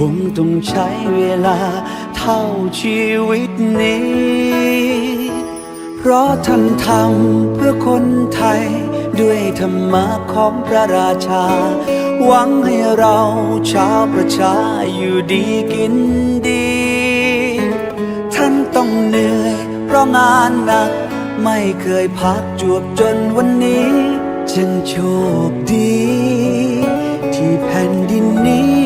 คงต้องใช้เวลาเท่าชีวิตนี้ เพราะท่านทำเพื่อคนไทย ด้วยธรรมะของพระราชา หวังให้เราชาวประชาอยู่ดีกินดี ท่านต้องเหนื่อยเพราะงานหนัก ไม่เคยพักจวบจนวันนี้จึงโชคดี ที่แผ่นดินนี้